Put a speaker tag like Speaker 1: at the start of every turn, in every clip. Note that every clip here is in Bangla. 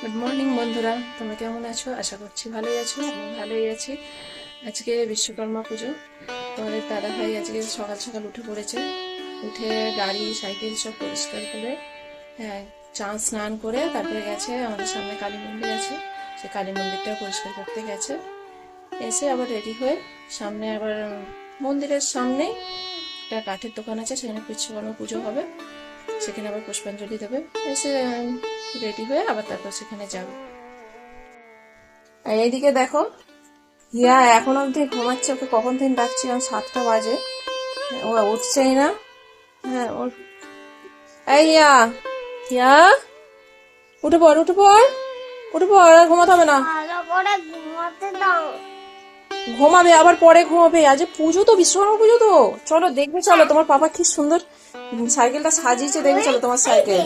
Speaker 1: গুড মর্নিং বন্ধুরা। তোমরা কেমন আছো? আশা করছি ভালোই আছো। আমি ভালোই আছি। আজকে বিশ্বকর্মা পুজো। তোমাদের দাদা ভাই আজকে সকাল সকাল উঠে পড়েছে। উঠে গাড়ি, সাইকেল সব পরিষ্কার করে হ্যাঁ চান স্নান করে তারপরে গেছে। আমাদের সামনে কালী মন্দির আছে। সে কালী মন্দিরটা পরিষ্কার করতে গেছে। এসে আবার রেডি হয়ে সামনে আবার মন্দিরের সামনে একটা কাঠের দোকান আছে। সেখানে বিশ্বকর্মা পুজো হবে। সেখানে আবার পুষ্পাঞ্জলি দেবে। এসে রেডি হয়ে আবার তারপর সেখানে যাবে। আর এইদিকে দেখো হিয়া এখন অবধি ঘুমাচ্ছে ওকে। কখন থেকে ডাকছি? এখন সাতটা বাজে। ও উঠছেই না। হ্যাঁ ওর এই হিয়া হিয়া উঠে পড় উঠে পড় উঠে পড়, আর ঘুমাতে হবে না।
Speaker 2: ঘুমাতে দাও।
Speaker 1: ঘুমাবে আবার পরে ঘুমাবে। আজ পুজো তো বিশ্বকর্মা পুজো তো। চলো দেখবে চলো তোমার পাপা কি সুন্দর সাইকেলটা সাজিয়েছে দেখবে চলো তোমার সাইকেল।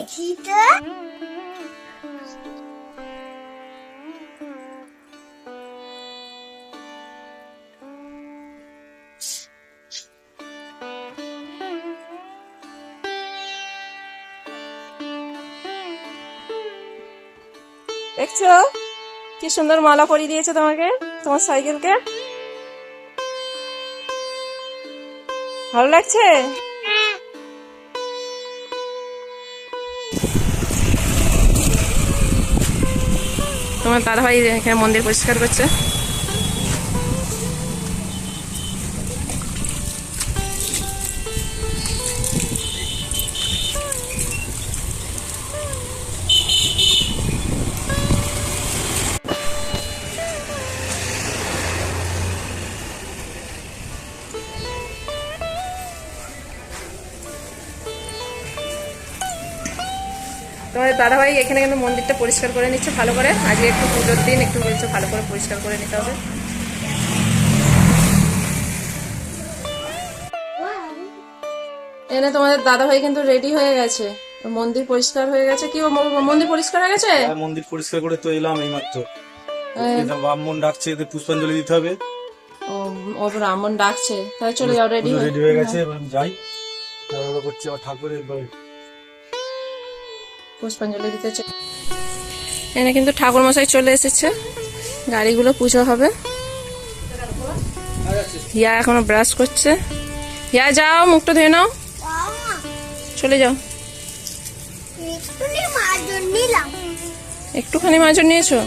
Speaker 1: দেখছ? কি সুন্দর মালা পরিয়ে দিয়েছে তোমাকে তোমার সাইকেলকে। ভালো লাগছে? তোমার দাদা ভাই এখানে মন্দির পরিষ্কার করছে। তোমার দাদা ভাই এখানে কিন্তু মন্দিরটা পরিষ্কার করে নিচ্ছে ভালো করে। আজকে একটু পুজোর দিন একটু বলছে ভালো করে পরিষ্কার করে নিতে হবে। এনে তোমাদের দাদা ভাই কিন্তু রেডি হয়ে গেছে। মন্দির পরিষ্কার হয়ে গেছে। কি মন্দির পরিষ্কার হয়ে গেছে?
Speaker 3: হ্যাঁ, মন্দির পরিষ্কার করে তো এলাম এইমাত্র।
Speaker 1: হ্যাঁ।
Speaker 3: এটা ব্রাহ্মণ ডাকছে এতে পুষ্পাঞ্জলি দিতে হবে।
Speaker 1: ও ও ব্রাহ্মণ ডাকছে। তাহলে চলে যাও রেডি
Speaker 3: রেডি হয়ে গেছে এবার যাই। তারপরে আমার ঠাকুরের বাড়ি।
Speaker 1: পুষ্পাঞ্জলি দিতে এখানে কিন্তু ঠাকুর মশাই চলে এসেছে। গাড়িগুলো পুজো হবে। হিয়া এখনও ব্রাশ করছে। হিয়া যাও মুখটা ধুয়ে নাও। চলে যাও। একটুখানি মাজন নিয়েছো?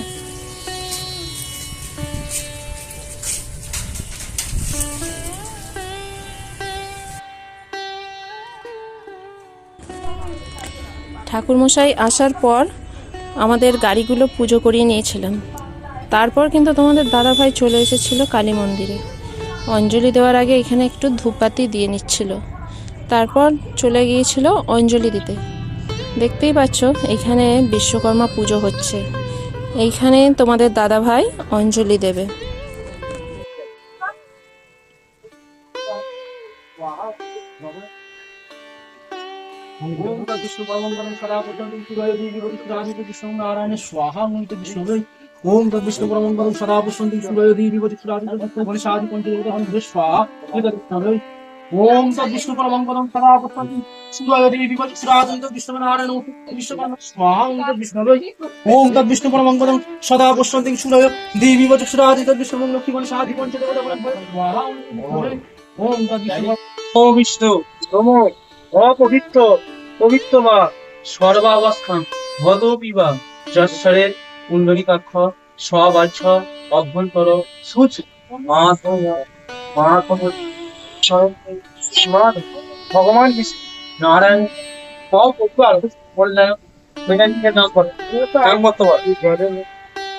Speaker 1: ঠাকুরমশাই আসার পর আমাদের গাড়িগুলো পুজো করিয়ে নিয়েছিলাম। তারপর কিন্তু তোমাদের দাদাভাই চলে এসেছিল কালী মন্দিরে। অঞ্জলি দেওয়ার আগে এখানে একটু ধূপবাতি দিয়ে নিচ্ছিল। তারপর চলে গিয়েছিল অঞ্জলি দিতে। দেখতেই পাচ্ছ, এখানে বিশ্বকর্মা পুজো হচ্ছে। এইখানে তোমাদের দাদা ভাই অঞ্জলি দেবে।
Speaker 4: নারায়ণের স্বাহা মুহিত বিষ্ণু ওম তদ্বিষ্ণু পরমম্বরম সদা পুষ্পন্তি সুরয় দীবিবতি সুরাদি বলে সাদি পঞ্চদেবতা হন স্বাহা ওম তদ্বিষ্ণু পরমম্বরম সদা পুষ্পন্তি সুরয় দীবিবতি সুরাদি বিষ্ণু নারায়ণ বিশ্বকর্ম স্বাহা ওম তদ্বিষ্ণু ওম তদ্বিষ্ণু পরমম্বরম সদা পুষ্পন্তি সুরয় দীবিবতি সুরাদি বিষ্ণু লক্ষ্মী বলে সাদি পঞ্চদেবতা বলে স্বাহা ওম তদ্বিষ্ণু ও বিষ্ণু নমো অপবিত্র পবিত্র মা সর্বাবস্থান ভদ পিবা যশ্বরের কুণ্ডলিকাক্ষ স্ববাচ্ছ অভ্যন্তর সুচ ভগবান বিষ্ণু নারায়ণ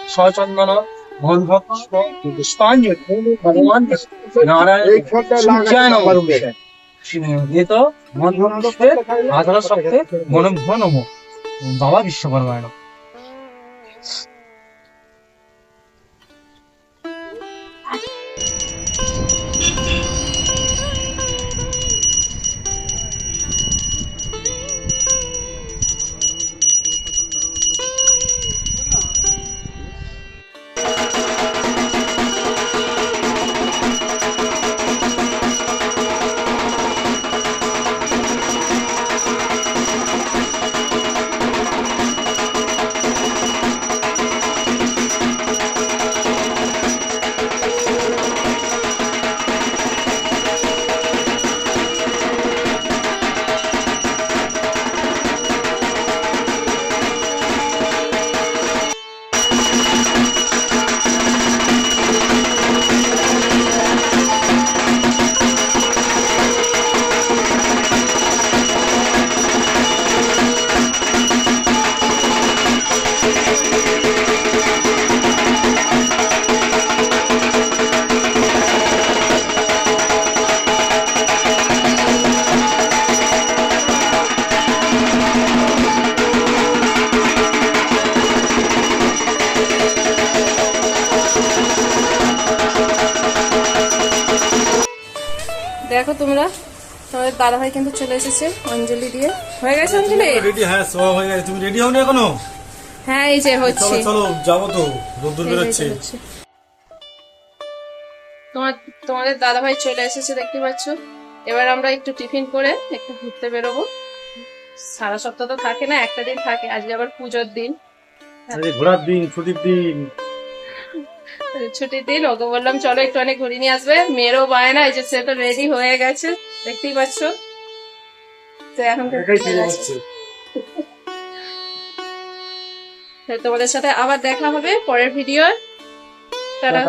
Speaker 4: সচন্দন ভগবান নারায়ণ নম। বাবা বিশ্বকর্মায়
Speaker 1: দেখো তোমরা তোমাদের দাদা ভাই কিন্তু চলে এসেছে অঞ্জলি দিয়ে। হয়ে গেছে অঞ্জলি?
Speaker 3: রেডি হ্যাঁ সব হয়ে গেছে। তুমি রেডি হওনি এখনও?
Speaker 1: হ্যাঁ এই যে হচ্ছে।
Speaker 3: চলো যাব তো রোদ্দুর বেরোচ্ছে।
Speaker 1: হচ্ছে। তোমার তোমাদের দাদা ভাই চলে এসেছে দেখতে পাচ্ছ? এবার আমরা একটু টিফিন করে একটু ঘুরতে বেরোবো। সারা সপ্তাহ তো থাকে না একটা দিন থাকে। আজকে আবার পুজোর দিন।
Speaker 3: ঘোরার দিন ছুটির দিন।
Speaker 1: ছুটির দিন ওকে বললাম চলো একটু অনেক ঘুরিয়ে নিয়ে আসবে। মেয়েরও বায়না এই যে সে তো রেডি হয়ে গেছে দেখতেই পাচ্ছ? তো এখন তোমাদের সাথে আবার দেখা হবে পরের ভিডিও তারা।